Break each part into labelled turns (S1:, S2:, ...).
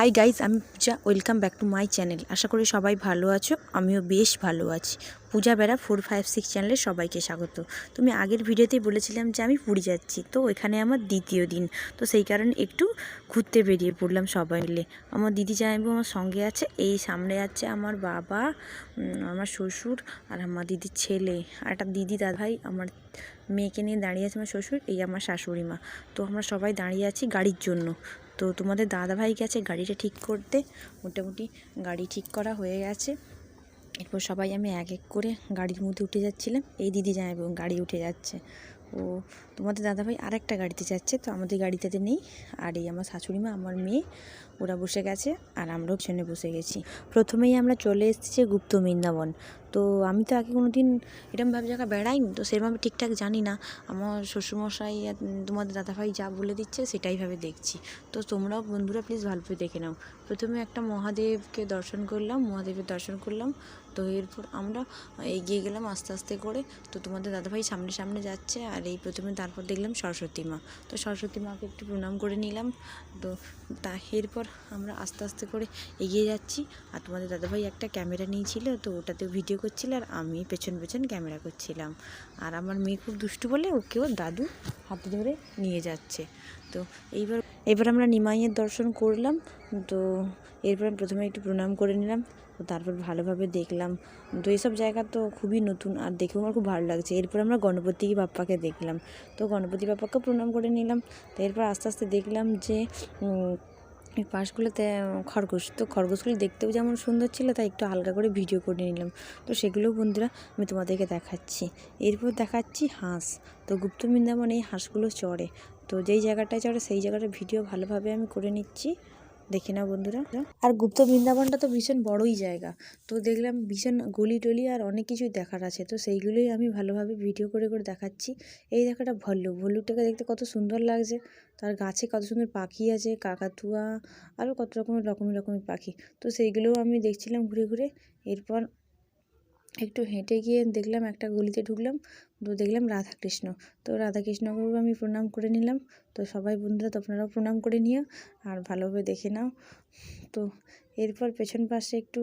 S1: High guys আমি Puja welcome back to my channel আশা করি সবাই ভালো আছো। আমিও বেশ ভালো আছি। পূজা বেড়া ফোর ফাইভ সিক্স চ্যানেলে সবাইকে স্বাগত। তুমি আগের ভিডিওতেই বলেছিলাম যে আমি পুরী যাচ্ছি। তো এখানে আমার দ্বিতীয় দিন। তো সেই কারণে একটু ঘুরতে বেরিয়ে পড়লাম সবাই মিলে। আমার দিদি জামাইবু আমার সঙ্গে আছে। এই সামনে আছে আমার বাবা আমার শ্বশুর আর আমার দিদির ছেলে। আর একটা দিদি দাদাভাই আমার মেয়েকে নিয়ে দাঁড়িয়ে আছে আমার শ্বশুর, এই আমার শাশুড়ি মা। তো আমরা সবাই দাঁড়িয়ে আছি গাড়ির জন্য। তো তোমাদের দাদাভাই গেছে গাড়িটা ঠিক করতে। মোটামুটি গাড়ি ঠিক করা হয়ে গেছে। এরপর সবাই আমি এক এক করে গাড়ির মধ্যে উঠে যাচ্ছিলাম। এই দিদি যায় গাড়ি উঠে যাচ্ছে। ও, তোমাদের দাদাভাই আরেকটা গাড়িতে যাচ্ছে, তো আমাদের গাড়িটাতে নেই। আর এই আমার শাশুড়ি মা, আমার মেয়ে, ওরা বসে গেছে, আর আমরাও পেছনে বসে গেছি। প্রথমেই আমরা চলে এসেছি গুপ্ত বৃন্দাবন। তো আমি তো আগে কোনো দিন এরকমভাবে জায়গা বেড়াইনি, তো সেরকমভাবে ঠিকঠাক জানি না। আমার শ্বশুরমশাই আর তোমাদের দাদাভাই যা বলে দিচ্ছে সেটাইভাবে দেখছি। তো তোমরাও বন্ধুরা প্লিজ ভালো করে দেখে নাও। প্রথমে একটা মহাদেবকে দর্শন করলাম, মহাদেবের দর্শন করলাম। তো এরপর আমরা এগিয়ে গেলাম আস্তে আস্তে করে। তো তোমাদের দাদাভাই সামনে সামনে যাচ্ছে আর এই প্রথমে তারপর দেখলাম সরস্বতী মা। তো সরস্বতী মাকে একটু প্রণাম করে নিলাম। তো তা এরপর আমরা আস্তে আস্তে করে এগিয়ে যাচ্ছি। আর তোমাদের দাদাভাই একটা ক্যামেরা নিয়েছিল, তো ওটাতে ভিডিও করছিল আর আমি পেছন পেছন ক্যামেরা করছিলাম। আর আমার মেয়ে খুব দুষ্টু বলে ওকেও দাদু হাতে ধরে নিয়ে যাচ্ছে। তো এইবার, এবার আমরা নিমাইয়ের দর্শন করলাম। তো এরপর প্রথমে একটু প্রণাম করে নিলাম। তো তারপর ভালোভাবে দেখলাম। তো এইসব জায়গা তো খুবই নতুন আর দেখেও আমার খুব ভালো লাগছে। এরপর আমরা গণপতি বাপ্পাকে দেখলাম। তো গণপতি বাপ্পাকেও প্রণাম করে নিলাম। তো এরপর আস্তে আস্তে দেখলাম যে এই পাশগুলোতে খরগোশ। তো খরগোশগুলি দেখতেও যেমন সুন্দর ছিল, তাই একটু আলগা করে ভিডিও করে নিলাম। তো সেগুলোও বন্ধুরা, আমি তোমাদেরকে দেখাচ্ছি। এরপর দেখাচ্ছি হাঁস। তো গুপ্ত বৃন্দাবন এই হাঁসগুলো চড়ে। তো যেই জায়গাটায় চড়ে, সেই জায়গাটার ভিডিও ভালোভাবে আমি করে নিচ্ছি। দেখে না বন্ধুরা। আর গুপ্ত বৃন্দাবনটা তো ভীষণ বড়ই জায়গা। তো দেখলাম ভীষণ গলি টলি আর অনেক কিছুই দেখার আছে। তো সেইগুলোই আমি ভালোভাবে ভিডিও করে করে দেখাচ্ছি। এই দেখাটা ভল্লুক। ভল্লুকটাকে দেখতে কত সুন্দর লাগছে। তার গাছে কত সুন্দর পাখি আছে, কাকাতুয়া, আরও কত রকমের রকমের রকমের পাখি। তো সেইগুলোও আমি দেখছিলাম ঘুরে ঘুরে। এরপর একটু হেঁটে গিয়ে দেখলাম একটা গলিতে ঢুকলাম, তো দেখলাম রাধাকৃষ্ণ। তো রাধাকৃষ্ণকেও আমি প্রণাম করে নিলাম। তো সবাই বন্ধুরা তো আপনারাও প্রণাম করে নিও আর ভালোভাবে দেখে নাও। তো এরপর পেছন পাশে একটু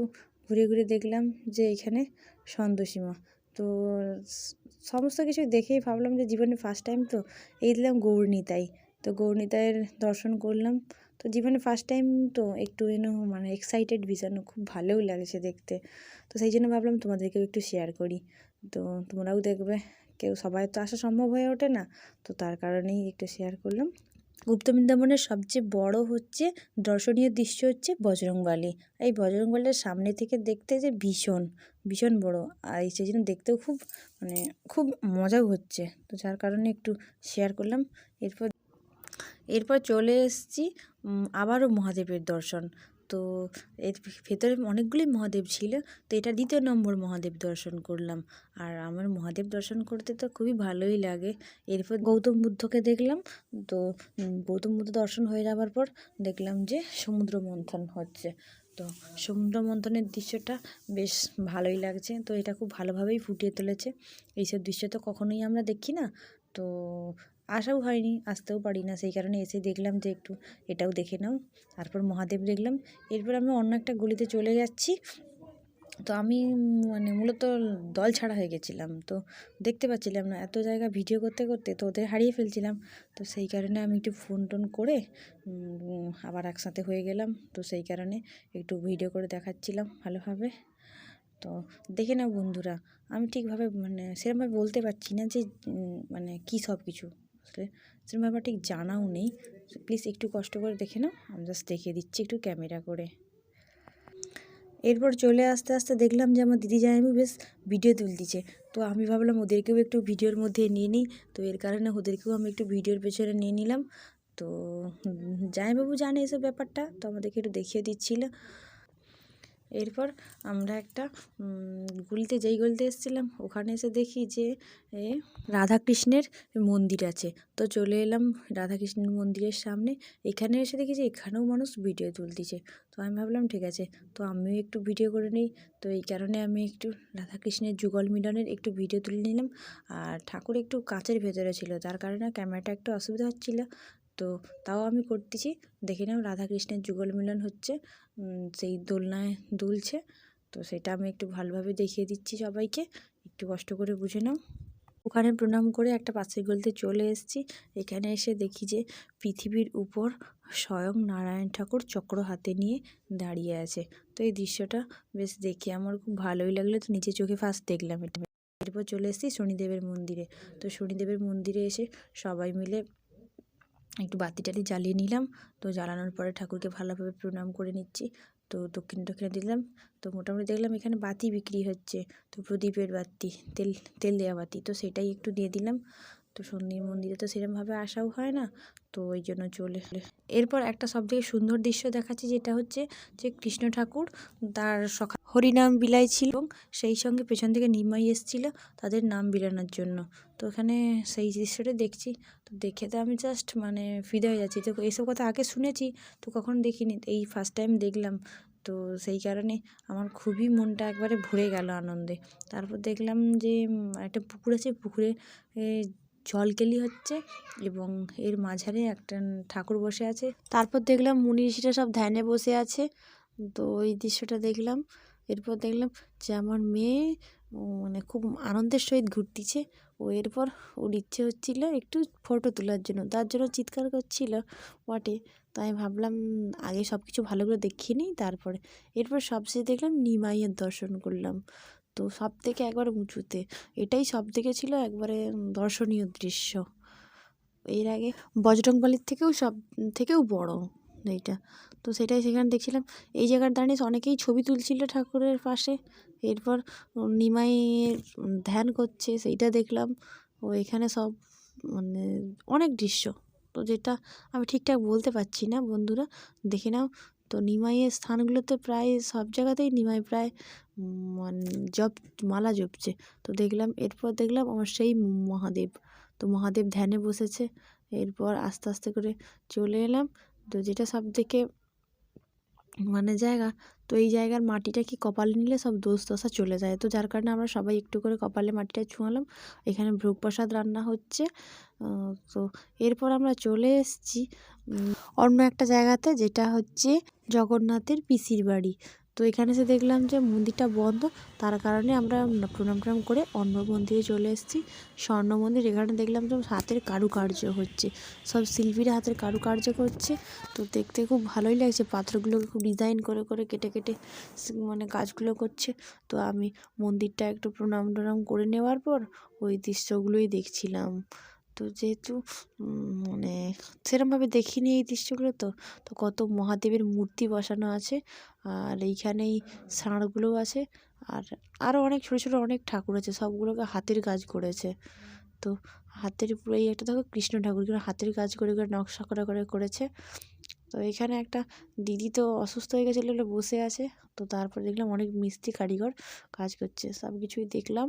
S1: ঘুরে ঘুরে দেখলাম যে এখানে সন্তোষীমা। তো সমস্ত কিছু দেখেই ভাবলাম যে জীবনে ফার্স্ট টাইম তো, এই দিলাম গৌরনীতাই। তো গৌরনীতাইয়ের দর্শন করলাম। তো জীবনে ফার্স্ট টাইম তো একটু যেন মানে এক্সাইটেড ভীষণ, খুব ভালোও লাগছে দেখতে। তো সেই জন্য ভাবলাম তোমাদেরকেও একটু শেয়ার করি। তো তোমরাও দেখবে, কেউ সবাই তো আসা সম্ভব হয়ে ওঠে না। তো তার কারণেই একটু শেয়ার করলাম। গুপ্ত বৃন্দাবনের সবচেয়ে বড় হচ্ছে, দর্শনীয় দৃশ্য হচ্ছে বজরংবালি। এই বজরংবালির সামনে থেকে দেখতে যে ভীষণ ভীষণ বড়। আর এই সেই জন্য দেখতেও খুব মানে খুব মজাও হচ্ছে। তো যার কারণে একটু শেয়ার করলাম। এরপর এরপর চলে এসেছি আবারও মহাদেবের দর্শন। তো এর ভেতরে অনেকগুলি মহাদেব ছিল, তো এটা দ্বিতীয় নম্বর মহাদেব দর্শন করলাম। আর আমার মহাদেব দর্শন করতে তো খুবই ভালোই লাগে। এরপর গৌতম বুদ্ধকে দেখলাম, তো গৌতম বুদ্ধ দর্শন হয়ে যাওয়ার পর দেখলাম যে সমুদ্র মন্থন হচ্ছে। তো সমুদ্র মন্থনের দৃশ্যটা বেশ ভালোই লাগছে, তো এটা খুব ভালোভাবেই ফুটিয়ে তুলেছে। এইসব দৃশ্য তো কখনোই আমরা দেখি না। তো আসাও হয়নি, আসতেও পারি না সেই কারণে এসে দেখলাম যে একটু এটাও দেখে নাও। তারপর মহাদেব দেখলাম, এরপর আমি অন্য একটা গলিতে চলে যাচ্ছি। তো আমি মানে মূলত দল ছাড়া হয়ে গেছিলাম। তো দেখতে পাচ্ছিলাম না, এত জায়গা ভিডিও করতে করতে তো ওদের হারিয়ে ফেলছিলাম। তো সেই কারণে আমি একটু ফোন টোন করে আবার একসাথে হয়ে গেলাম। তো সেই কারণে একটু ভিডিও করে দেখাচ্ছিলাম ভালোভাবে। তো দেখে নাও বন্ধুরা, আমি ঠিকভাবে মানে সেরকমভাবে বলতে পারছি না যে মানে কী সব কিছু আসলে সেরকমভাবে আমার ঠিক জানাও নেই। প্লিজ একটু কষ্ট করে দেখে নাও আমি জাস্ট দেখিয়ে দিচ্ছি একটু ক্যামেরা করে। এরপর চলে আসতে আসতে দেখলাম যে আমার দিদি জামাইবু বেশ ভিডিও তুলতেছে। তো আমি ভাবলাম ওদেরকেও একটু ভিডিওর মধ্যে নিয়ে নিই। তো এর কারণে ওদেরকেও আমি একটু ভিডিওর পেছনে নিয়ে নিলাম। তো জামাইবাবু জানে এসব ব্যাপারটা, তো আমাদেরকে একটু দেখিয়ে দিচ্ছিল। এরপর আমরা একটা গলিতে যেই গলিতে এসেছিলাম, ওখানে এসে দেখি যে রাধাকৃষ্ণের মন্দির আছে। তো চলে এলাম রাধাকৃষ্ণের মন্দিরের সামনে। এখানে এসে দেখি যে, এখানেও মানুষ ভিডিও তুলতেছে। তো আমি ভাবলাম, ঠিক আছে। তো আমিও একটু ভিডিও করে নিই। তো এই কারণে আমি একটু রাধাকৃষ্ণের যুগল মিলনের একটু ভিডিও তুলে নিলাম। আর ঠাকুর একটু কাঁচের ভেতরে ছিল। তার কারণে ক্যামেরাটা একটু অসুবিধা হচ্ছিল। তো তাও আমি করতেছি। দেখে নাম রাধাকৃষ্ণের যুগল মিলন হচ্ছে সেই দোলনায় দুলছে। তো সেটা আমি একটু ভালোভাবে দেখিয়ে দিচ্ছি সবাইকে। একটু কষ্ট করে বুঝে নাও। ওখানে প্রণাম করে একটা পাশের গলিতে চলে এসেছি। এখানে এসে দেখি যে পৃথিবীর উপর স্বয়ং নারায়ণ ঠাকুর চক্র হাতে নিয়ে দাঁড়িয়ে আছে। তো এই দৃশ্যটা বেশ দেখে আমার খুব ভালোই লাগল। তো নিচে চোখে ফার্স্ট দেখলাম এটা। এরপর চলে এসেছি শনিদেবের মন্দিরে। তো শনিদেবের মন্দিরে এসে সবাই মিলে একটু বাতি টাতি জ্বালিয়ে নিলাম। তো জ্বালানোর পরে ঠাকুরকে ভালোভাবে প্রণাম করে নিচ্ছি। তো দক্ষিণ দক্ষিণে দিলাম তো মোটামুটি দেখলাম এখানে বাতি বিক্রি হচ্ছে। তো প্রদীপের বাতি, তেল তেল দেওয়া বাতি, তো সেটাই একটু দিয়ে দিলাম। তো শনি মন্দিরে তো সেরকমভাবে আসাও হয় না, তো ওই জন্য চলে এরপর একটা সবথেকে সুন্দর দৃশ্য দেখাচ্ছি যেটা হচ্ছে যে কৃষ্ণ ঠাকুর তার সখা হরিনাম বিলাইছিল এবং সেই সঙ্গে পেছন থেকে নিমাই এসেছিল তাদের নাম বিলানোর জন্য। তো ওখানে সেই দৃশ্যটা দেখছি, তো দেখে তো আমি জাস্ট মানে ফিদে হয়ে যাচ্ছি। তো এইসব কথা আগে শুনেছি, তো কখন দেখিনি, এই ফার্স্ট টাইম দেখলাম। তো সেই কারণে আমার খুবই মনটা একবারে ভরে গেল আনন্দে। তারপর দেখলাম যে একটা পুকুর আছে, পুকুরে এ, জল কেলি হচ্ছে এবং এর মাঝারে একটা ঠাকুর বসে আছে। তারপর দেখলাম মুনি ঋষিরা সব ধ্যানে বসে আছে। তো ওই দৃশ্যটা দেখলাম এরপর দেখলাম যে আমার মেয়ে মানে খুব আনন্দের সহিত ঘুরতিছে। ও এরপর ওর ইচ্ছে হচ্ছিল একটু ফটো তোলার জন্য। তার জন্য চিৎকার করছিল বটে তো আমি ভাবলাম আগে সব কিছু ভালো করে দেখিয়ে নিই তারপরে। এরপর সবশেষে দেখলাম নিমাইয়ের দর্শন করলাম। তো সব থেকে একবার উঁচুতে। এটাই সব থেকে ছিল একবারে দর্শনীয় দৃশ্য। এর আগে বজরংবলির থেকেও সব, থেকেও বড় এইটা। তো সেটাই সেখানে দেখছিলাম। এই জায়গার দাঁড়িয়ে অনেকেই ছবি তুলছিল ঠাকুরের পাশে। এরপর নিমাই ধ্যান করছে, সেইটা দেখলাম। ও, এখানে সব মানে অনেক দৃশ্য। তো যেটা আমি ঠিকঠাক বলতে পারছি না, বন্ধুরা। দেখে নাও তো নিমাইয়ের স্থানগুলোতে প্রায় সব জায়গাতেই নিমাই প্রায় মানে জপ, মালা জপছে। তো দেখলাম, এরপর দেখলাম আমার সেই মহাদেব। তো মহাদেব ধ্যানে বসেছে। এরপর আস্তে আস্তে করে চলে এলাম। তো যেটা সব থেকে মানে জায়গা। তো এই জায়গার মাটিটা কি কপালে নিলে সব দোষ দশা চলে যায়। তো যার কারণে আমরা সবাই একটু করে কপালে মাটিটা ছুঁয়ালাম। এখানে ভোগ প্রসাদ রান্না হচ্ছে। তো এরপর আমরা চলে এসেছি অন্য একটা জায়গাতে যেটা হচ্ছে জগন্নাথের পিসির বাড়ি। তো এখানে এসে দেখলাম যে মন্দিরটা বন্ধ, তার কারণে আমরা প্রণাম টনাম করে অন্য মন্দিরে চলে এসেছি। স্বর্ণ মন্দির, এখানে দেখলাম যে হাতের কারুকার্য হচ্ছে, সব শিল্পীরা হাতের কারুকার্য করছে। তো দেখতে খুব ভালোই লাগছে, পাথরগুলোকে খুব ডিজাইন করে করে কেটে কেটে মানে কাজগুলো করছে। তো আমি মন্দিরটা একটু প্রণাম টনাম করে নেওয়ার পর ওই দৃশ্যগুলোই দেখছিলাম। তো যেহেতু মানে সেরমভাবে দেখিনি এই দৃশ্যগুলো তো তো কত মহাদেবের মূর্তি বসানো আছে আর এইখানেই ষাঁড়গুলোও আছে আর আরও অনেক ছোটো ছোটো অনেক ঠাকুর আছে, সবগুলোকে হাতের কাজ করেছে। তো হাতের পুরো এই একটা দেখো কৃষ্ণ ঠাকুর এখানে হাতের কাজ করে করে নকশা করে করে করেছে। তো এখানে একটা দিদি তো অসুস্থ হয়ে গেছিল বসে আছে, তো তারপর দেখলাম অনেক মিস্ত্রি কারিগর কাজ করছে সব কিছুই দেখলাম।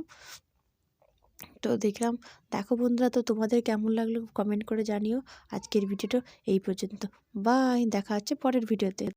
S1: তো দেখলাম, দেখো বন্ধুরা, তো তোমাদের কেমন লাগল? কমেন্ট করে জানিও। আজকের ভিডিওটা এই পর্যন্ত। বাই দেখা হচ্ছে পরের ভিডিওতে